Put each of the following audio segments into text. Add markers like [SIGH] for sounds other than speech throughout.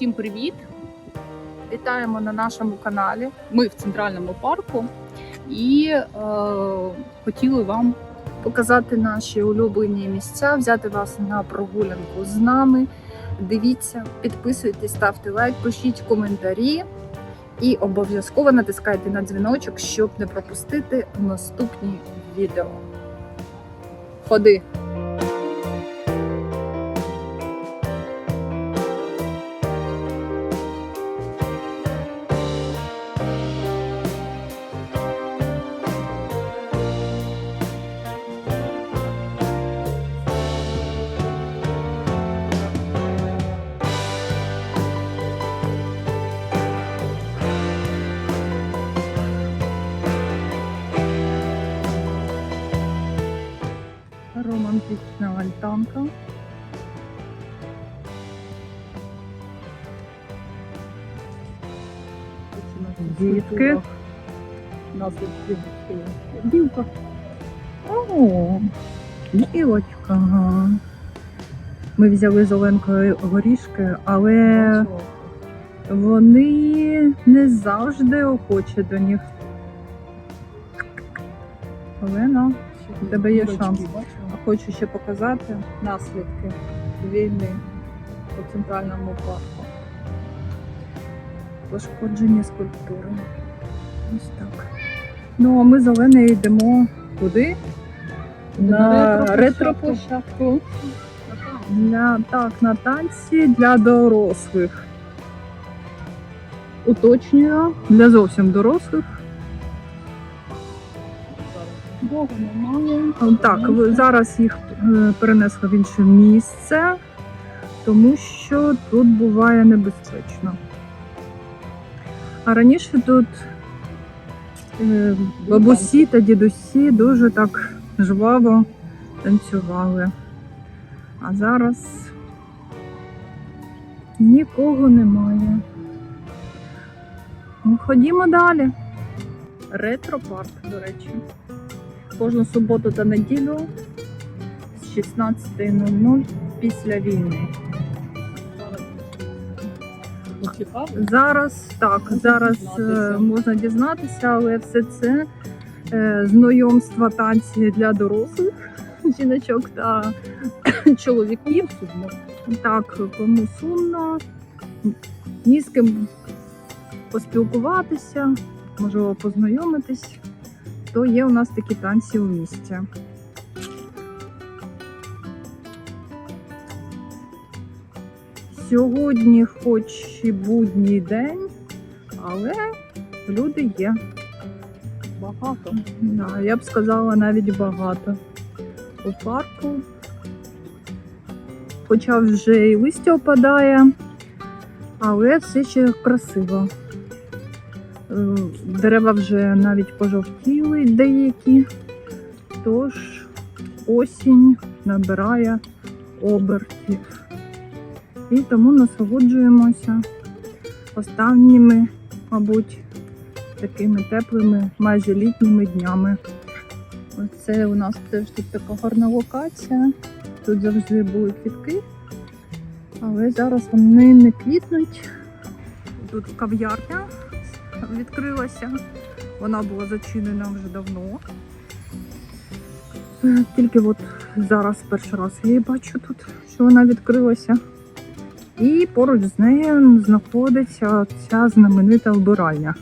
Всім привіт! Вітаємо на нашому каналі. Ми в центральному парку і е, хотіли вам показати наші улюблені місця, взяти вас на прогулянку з нами. Дивіться, підписуйтесь, ставте лайк, пишіть коментарі і обов'язково натискайте на дзвіночок, щоб не пропустити наступні відео. Ходи! Романтична альтанка. Дітки. Білка. О, білочка. ага. Ми взяли з Оленкою горішки, але вони не завжди охочі до них. Олена, у тебе є шанс. Хочу ще показати наслідки війни по центральному парку. Пошкоджені скульптури. Ось так. Ну, а ми з Оленою йдемо куди? На ретро-площадку. Для, так, на танці для дорослих. Уточнюю, для зовсім дорослих. Бога немає. Так, ви- зараз їх е, перенесли в інше місце, тому що тут буває небезпечно. А раніше тут е, бабусі та дідусі дуже так жваво танцювали. А зараз нікого немає. Ну, ходімо далі. Ретро-парк, до речі. Кожну суботу та неділю з 16.00 після війни. Зараз так, зараз е, можна дізнатися, але все це е, знайомства танці для дорослих [LAUGHS] жіночок та [COUGHS] чоловіків. Так, кому сумно, ні з ким поспілкуватися, можливо, познайомитись, то є у нас такі танці у місті. Сьогодні, хоч і будній день, але люди є. Багато. Да, я б сказала навіть багато. У парку. Хоча вже і листя опадає, але все ще красиво. Дерева вже навіть пожовтіли деякі, тож осінь набирає обертів. І тому насолоджуємося останніми, мабуть, такими теплими, майже літніми днями. Оце у нас теж тут така гарна локація. Тут завжди були квітки, але зараз вони не квітнуть. Тут кав'ярня відкрилася. Вона була зачинена вже давно. Тільки от зараз перший раз я її бачу тут, що вона відкрилася. І поруч з нею знаходиться ця знаменита вбиральня.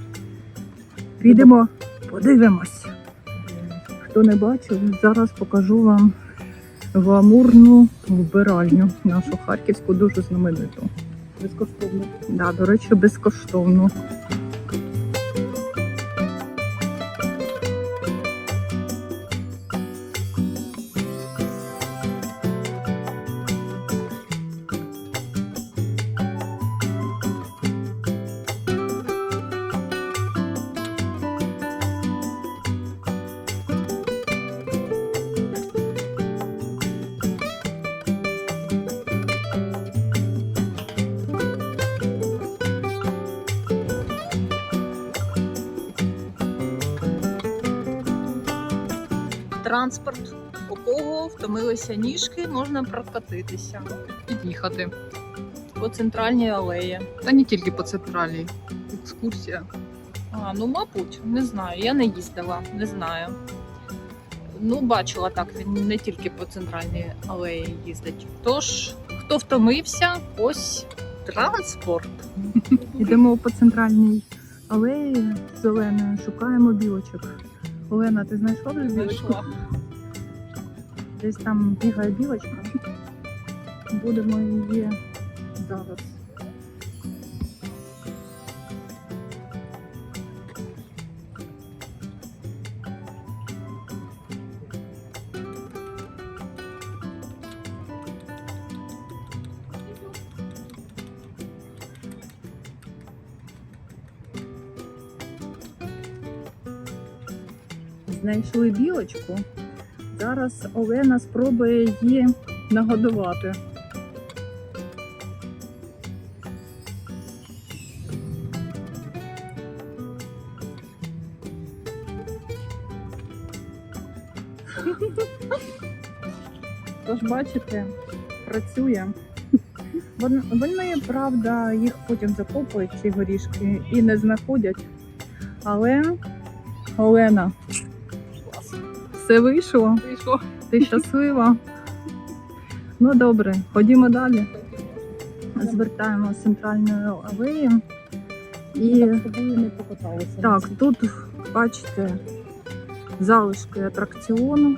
Підемо, подивимось. Хто не бачив, зараз покажу вам гламурну вбиральню нашу харківську, дуже знамениту. Безкоштовно. Да, до речі, безкоштовно. Транспорт, у кого втомилися ніжки, можна прокатитися, під'їхати. по центральній алеї. Та не тільки по центральній. Екскурсія. А, ну, мабуть, не знаю. Я не їздила, не знаю. Ну, бачила так, він не тільки по центральній алеї їздить. Тож, хто втомився, ось транспорт. Йдемо по центральній алеї зеленою, шукаємо білочок. Олена, ти знайшла вже білочку? Десь там бігає білочка. Будемо її зараз. Знайшли білочку. Зараз Олена спробує її нагодувати. Тож, бачите, працює. Вони, правда, їх потім закопують, ці горішки, і не знаходять. Але Олена. Все вийшло. Вийшло. Ти щаслива? Ну добре, ходімо далі. Звертаємо з центральною алеєю. І так не покаталися. так, тут бачите залишки атракціону.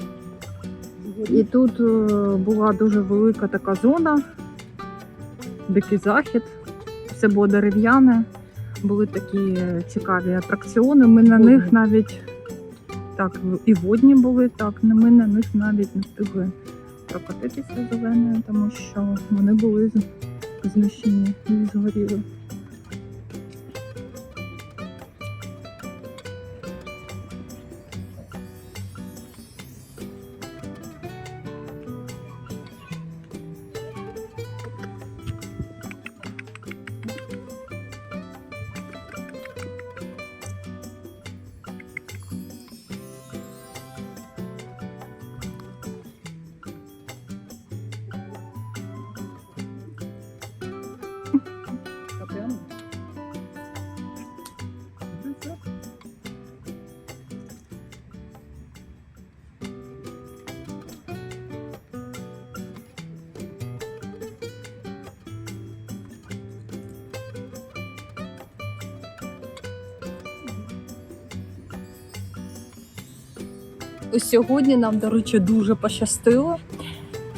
І тут е, була дуже велика така зона, дикий захід. Все було дерев'яне, були такі е, цікаві атракціони. Ми на них навіть так, і водні були, так, ми на них навіть не встигли прокатитися зеленою, тому що вони були знищені і згоріли. Сьогодні нам, до речі, дуже пощастило.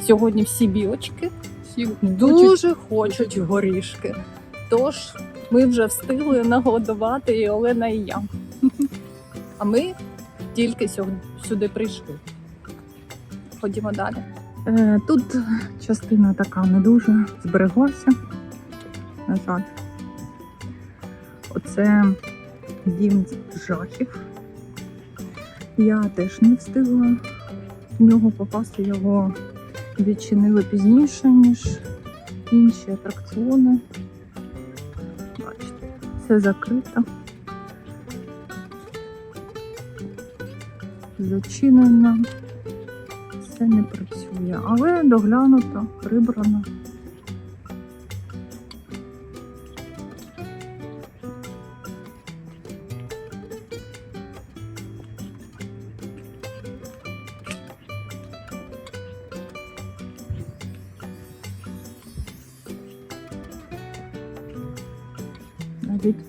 Сьогодні всі білочки Всі дуже хочуть горішки. Тож ми вже встигли нагодувати і Олена, і я. [LAUGHS] А ми тільки сюди прийшли. Ходімо далі. Е, Тут частина така не дуже збереглася. На жаль. Оце дім жахів. Я теж не встигла в нього попасти. Його відчинили пізніше, ніж інші атракціони. Бачите, все закрито. Зачинено все не працює, але доглянуто, прибрано.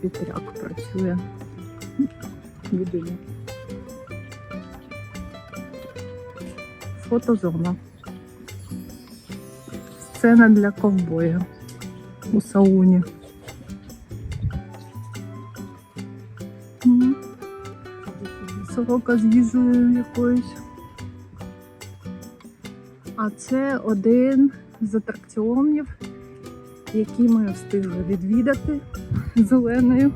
Вітряк працює. людина. Фотозона. Сцена для ковбоя у сауні. Сорока з їжею якоюсь. А це один з атракціонів, які ми встигли відвідати зеленою.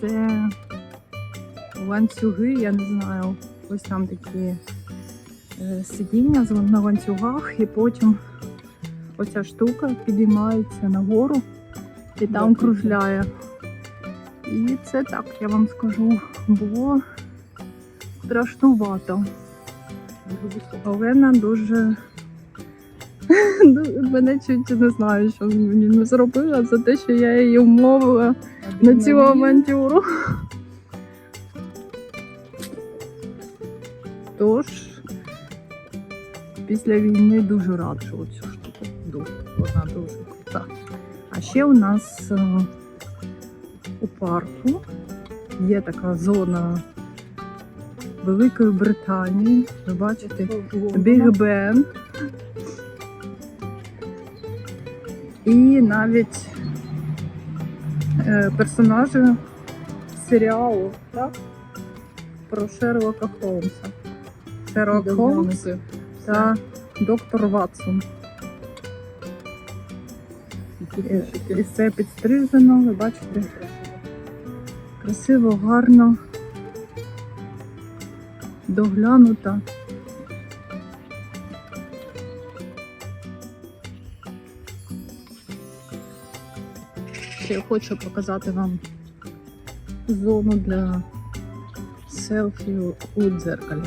Це ланцюги, я не знаю, ось там такі е, сидіння на ланцюгах, і потім оця штука підіймається нагору і там кружляє. І це так, я вам скажу, було страшнувато. Високо. Олена дуже [LAUGHS] Мене чуть не знаю, що мені не зробила за те, що я її умовила на цю авантюру. Тож, після війни дуже раджу цю штуку. Дуже, вона дуже крута. А ще у нас е, у парку є така зона Великої Британії. Ви бачите, Біг Бен. І навіть е, персонажі серіалу, так? Про Шерлока Холмса. Шерлок Холмс та доктор Ватсон. І, і все підстрижено, ви бачите, красиво, гарно, доглянуто. Ще хочу показати вам зону для селфі у дзеркалі.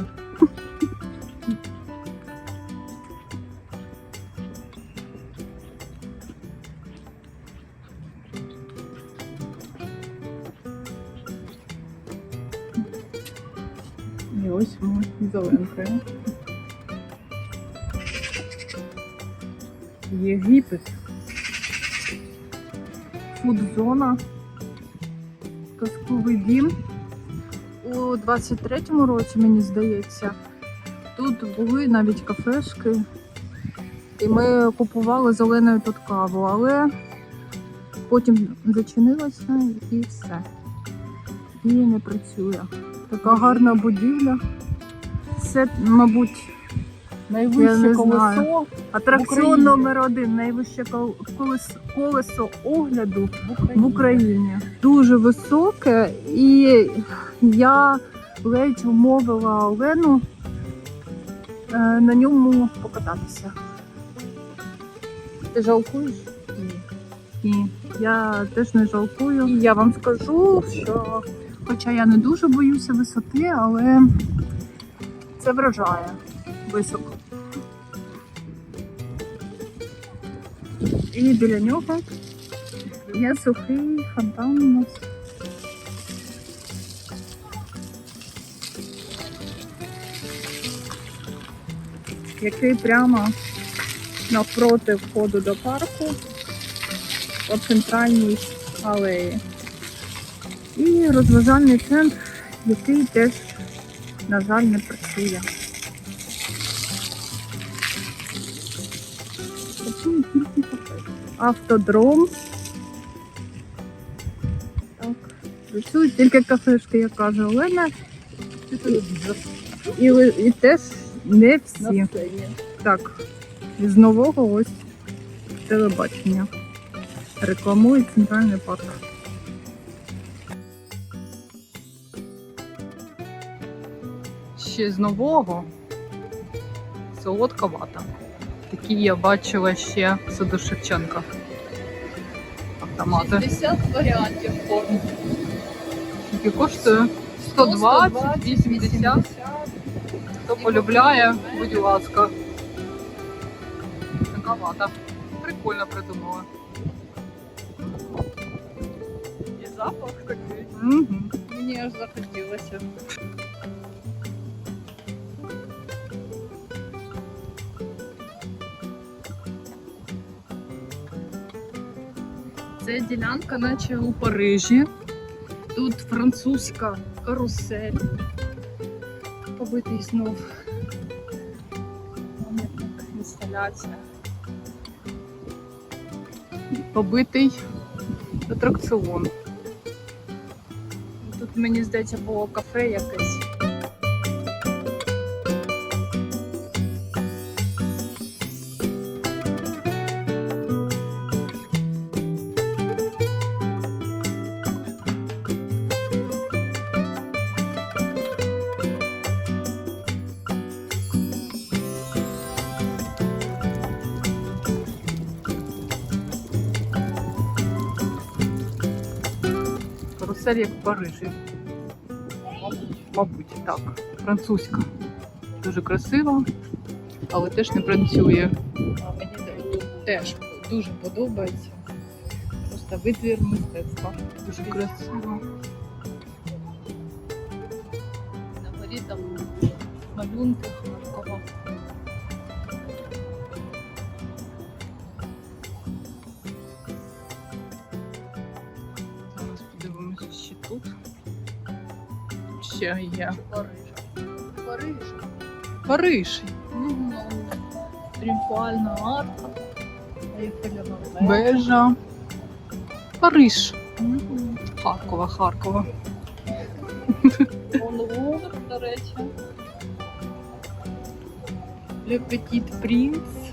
І ось ми зеленкою. Єгипет. Фудзона. Казковий дім. У 23-му році, мені здається, тут були навіть кафешки. І ми купували зеленою тут каву, але потім зачинилося і все. І не працює. Така гарна будівля. Це, мабуть, Найвище колесо атракціон номер один, найвище колесо, колесо огляду в Україні. в Україні. Дуже високе, і я ледь вмовила Олену е, на ньому покататися. Ти жалкуєш? Ні. Ні. Я теж не жалкую. Я вам скажу, що хоча я не дуже боюся висоти, але це вражає високо. І біля нього є сухий фонтан у нас. Який прямо навпроти входу до парку по центральній алеї. І розважальний центр, який теж, на жаль, не працює. Автодром. Так. Працюють тільки кафешки, як каже Олена. І, і теж не всі. Так, з нового ось телебачення. Рекламує центральний парк. Ще з нового солодка вата. Такі я бачила ще в саду Шевченка. Автомати. 60 варіантів форм. Які коштує 120, 80. Хто полюбляє, будь ласка. Така вата. Прикольно придумала. І запах такий. Угу. Мені аж захотілося. Це ділянка, наче у Парижі. Тут французька карусель. Побитий знов. Інсталяція. Побитий атракціон. Тут, мені здається, було кафе якесь. Карусель як в Парижі. Мабуть, так. Французька. Дуже красиво. але теж не працює. Мені теж дуже подобається. Просто витвір мистецтва. Дуже красиво. На горі там малюнки. Ще є. Париж. Париж. Париж. Ну, Тріумфальна арка. Бежа. Париж. Харкова, Харкова. Лувр, до речі. Le Petit Prince.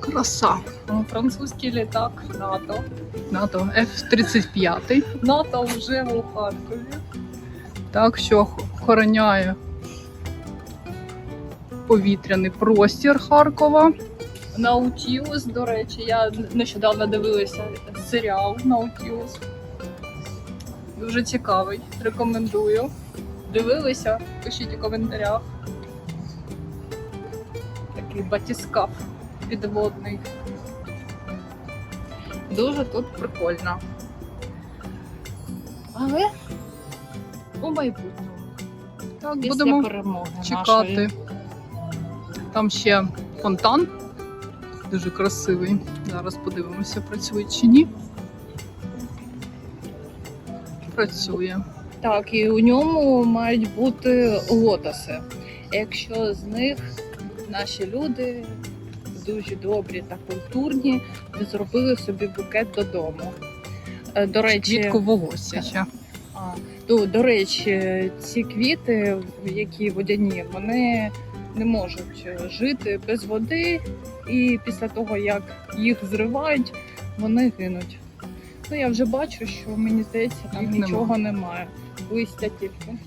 Краса. Французький літак НАТО. НАТО F-35. НАТО вже у Харкові. Так що ох- охороняє повітряний простір Харкова. Наутілус, до речі, я нещодавно дивилася серіал Наутілус. Дуже цікавий. Рекомендую. Дивилися, пишіть у коментарях. Такий батіскаф підводний. Дуже тут прикольно. Але у майбутньому. Так, Після будемо перемоги чекати. нашої. Там ще фонтан. Дуже красивий. Зараз подивимося, працює чи ні. Працює. Так, і у ньому мають бути лотоси. Якщо з них наші люди дуже добрі та культурні, зробили собі букет додому. Е, До речі, Квітку волосся ще. то, до речі, ці квіти, які водяні, вони не можуть жити без води, і після того, як їх зривають, вони гинуть. Ну, я вже бачу, що мені здається, там Їх нічого немає. Листя тільки.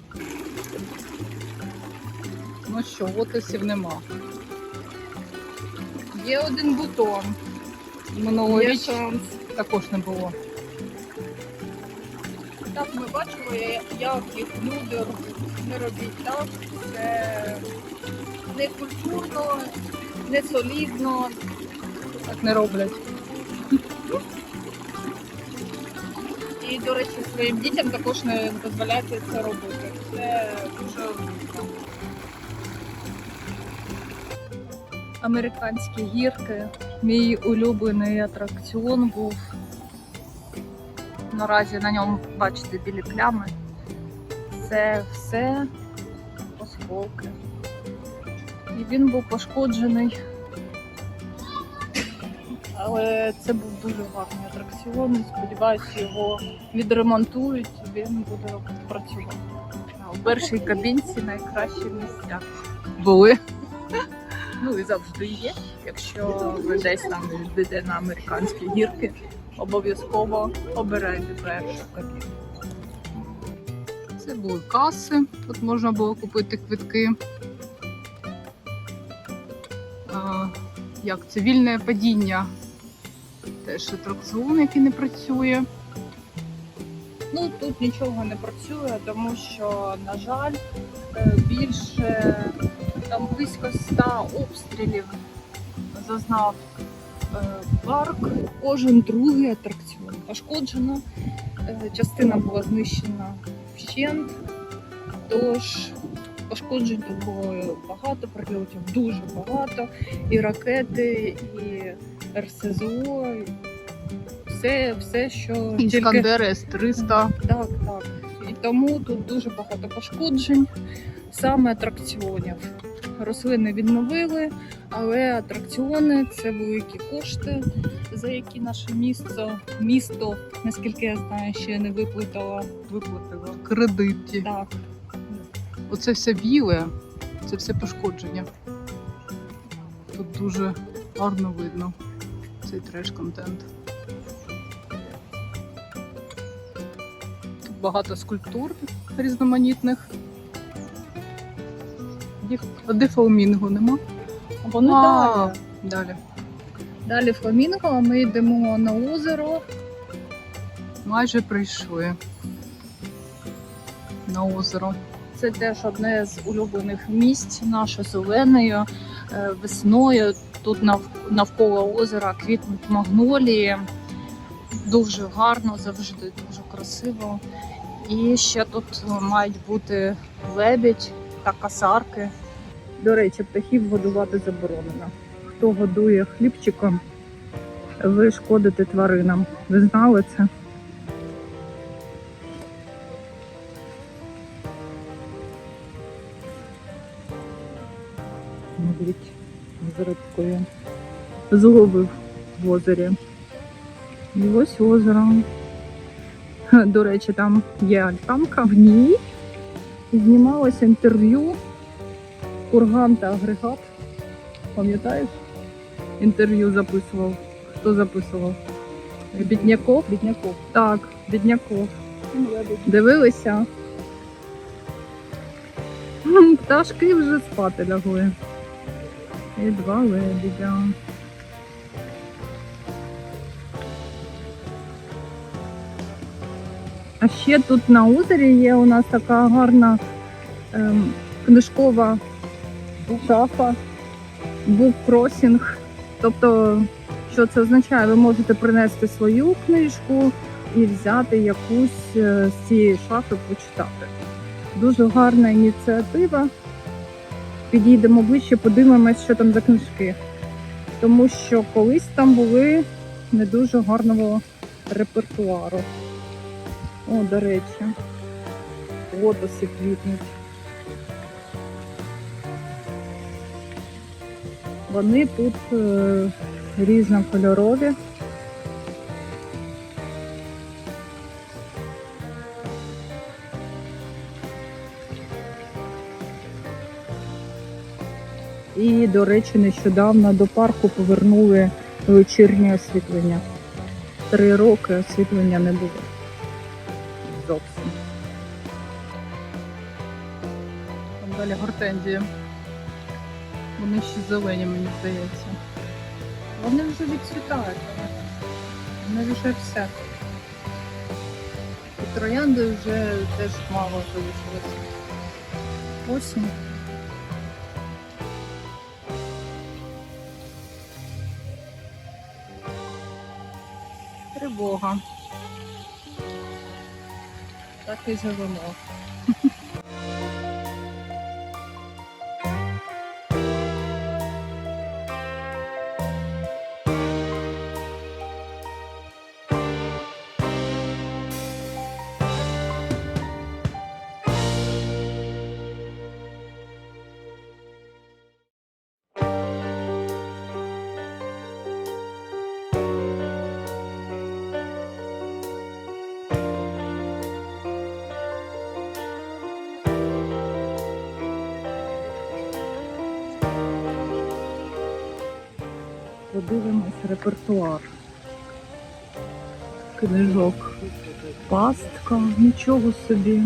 Ну що, лотосів нема. Є один бутон. Є Минулоріч шанс. також не було. Так, ми бачили, як їх люди. Не робіть так. Це не культурно, не солідно, Так не роблять. І, до речі, своїм дітям також не дозволяйте це робити. Це дуже Американські гірки. Мій улюблений атракціон був. Наразі на ньому бачите білі плями. Це все осколки. І він був пошкоджений. Але це був дуже гарний атракціон. Сподіваюся, його відремонтують, і він буде працювати. У першій кабінці найкращі місця. Були. Ну і завжди є. Якщо ви десь там йдете на американські гірки, обов'язково обирайте першу кабіну. Це були каси, тут можна було купити квитки. А, як це вільне падіння. Теж атракціон, який не працює. Ну тут нічого не працює, тому що, на жаль, е, більше там близько 100 обстрілів зазнав е, парк. Кожен другий атракціон пошкоджено. Е, Частина була знищена вщент, тож пошкоджень тут було багато, прильотів дуже багато. І ракети, і РСЗО, і все, все що тільки Іскандер С-300. так, так. І тому тут дуже багато пошкоджень, саме атракціонів. Рослини відновили, але атракціони це великі кошти, за які наше місто, місто, наскільки я знаю, ще не виплатило. Виплатила кредиті. Так, Оце все біле, це все пошкодження. Тут дуже гарно видно цей треш-контент. Тут багато скульптур різноманітних. А фламінго нема? вони А, далі. Далі. Далі фламінго, а ми йдемо на озеро. Майже прийшли на озеро. Це теж одне з улюблених місць нашої зеленою е, весною. Тут навколо озера квітнуть магнолії. Дуже гарно, завжди дуже красиво. І ще тут мають бути лебідь та касарки. До речі, птахів годувати заборонено. Хто годує хлібчиком, ви шкодите тваринам. Ви знали це? Медвідь з рибкою. Зловив в озері. І ось озеро. До речі, там є альтанка в ній. Знімалося інтерв'ю Курган та агрегат. Пам'ятаєш? Інтерв'ю записував. Хто записував? Бідняков? Бідняков. Так, Бідняков. Дивилися? Пташки вже спати лягли. І два лебедя. А ще тут на озері є у нас така гарна ем, книжкова шафа, буккросінг. Тобто, що це означає? Ви можете принести свою книжку і взяти якусь е, з цієї шафи почитати. Дуже гарна ініціатива. Підійдемо ближче, подивимось, що там за книжки. Тому що колись там були не дуже гарного репертуару. О, до речі, лотоси квітнуть. Вони тут е, різнокольорові. І, до речі, нещодавно до парку повернули вечірнє освітлення. Три роки освітлення не було. Зовсім. Там далі гортензії. Вони ще зелені, мені здається. Вони вже відцвітають. Вони вже все. І троянди вже теж мало залишилося. Осінь. Тривога. Так і живемо. Подивимось репертуар. Книжок. Пастка, нічого собі.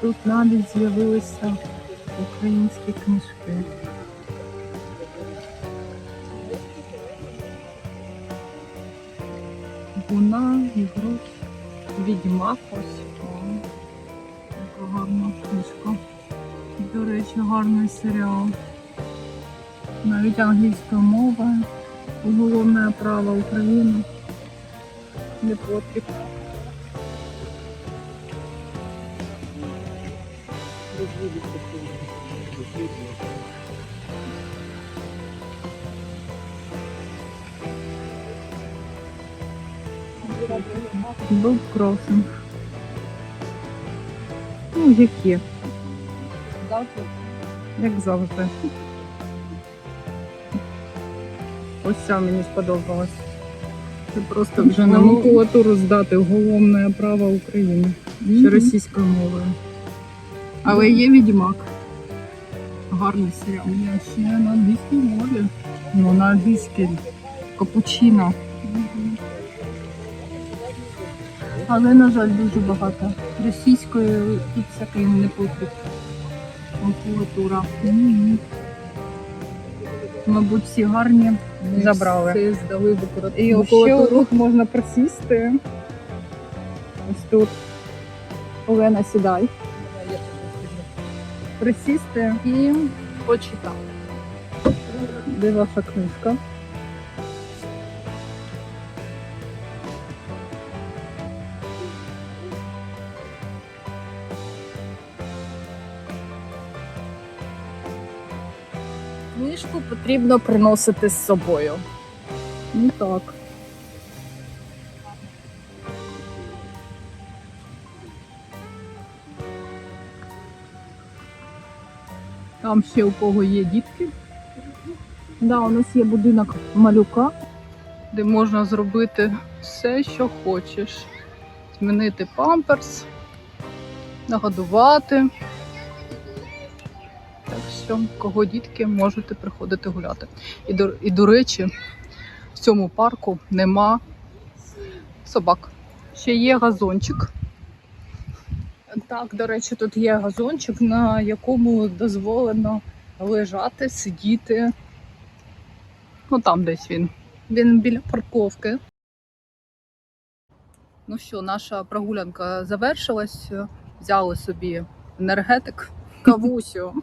Тут навіть з'явилися українські книжки. Гуна, Ігрусь, Відьмак ось. О, Яка гарна книжка. До речі, гарний серіал. Навіть англійською мовою. Уголовне право України. Не потріб. Був кросинг. Ну, які, як завжди. Ось ця мені сподобалась. Це просто вже на макулатуру здати уголовне право України Мгм. ще російською мовою. Але є відьмак. Гарний серіал. Я ще на англійській мові. Ну, на англійській капучино. Але, на жаль, дуже багато. Російською тут всякий не потріб. Макулатура. Мгм. Мабуть, всі гарні. Ми Забрали. Все здали використати. І ще тут можна присісти. Ось тут. Олена, сідай. присісти і почитати. Де ваша книжка? Потрібно приносити з собою. Ну так. Там ще у кого є дітки. Да, у нас є будинок малюка. де можна зробити все, що хочеш. Змінити памперс, нагодувати. Так кого дітки можете приходити гуляти. І до, і до речі, в цьому парку нема собак. Ще є газончик. Так, до речі, тут є газончик, на якому дозволено лежати, сидіти. Ну там десь він. Він біля парковки. Ну що, наша прогулянка завершилась. Взяли собі енергетик, кавусю.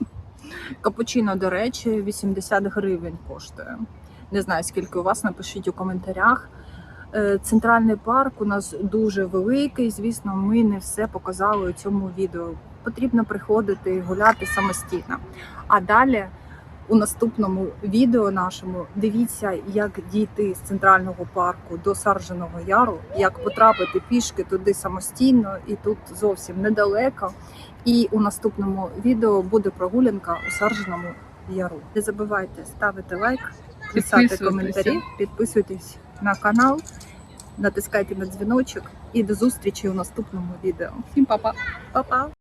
Капучино, до речі, 80 гривень коштує. Не знаю, скільки у вас, напишіть у коментарях. Е, Центральний парк у нас дуже великий. Звісно, ми не все показали у цьому відео. Потрібно приходити і гуляти самостійно. А далі у наступному відео нашому дивіться, як дійти з центрального парку до Сарженого Яру, як потрапити пішки туди самостійно, і тут зовсім недалеко. І у наступному відео буде прогулянка у Сарженому Яру. Не забувайте ставити лайк, писати коментарі, підписуйтесь на канал, натискайте на дзвіночок і до зустрічі у наступному відео. Всім па-па! Па-па!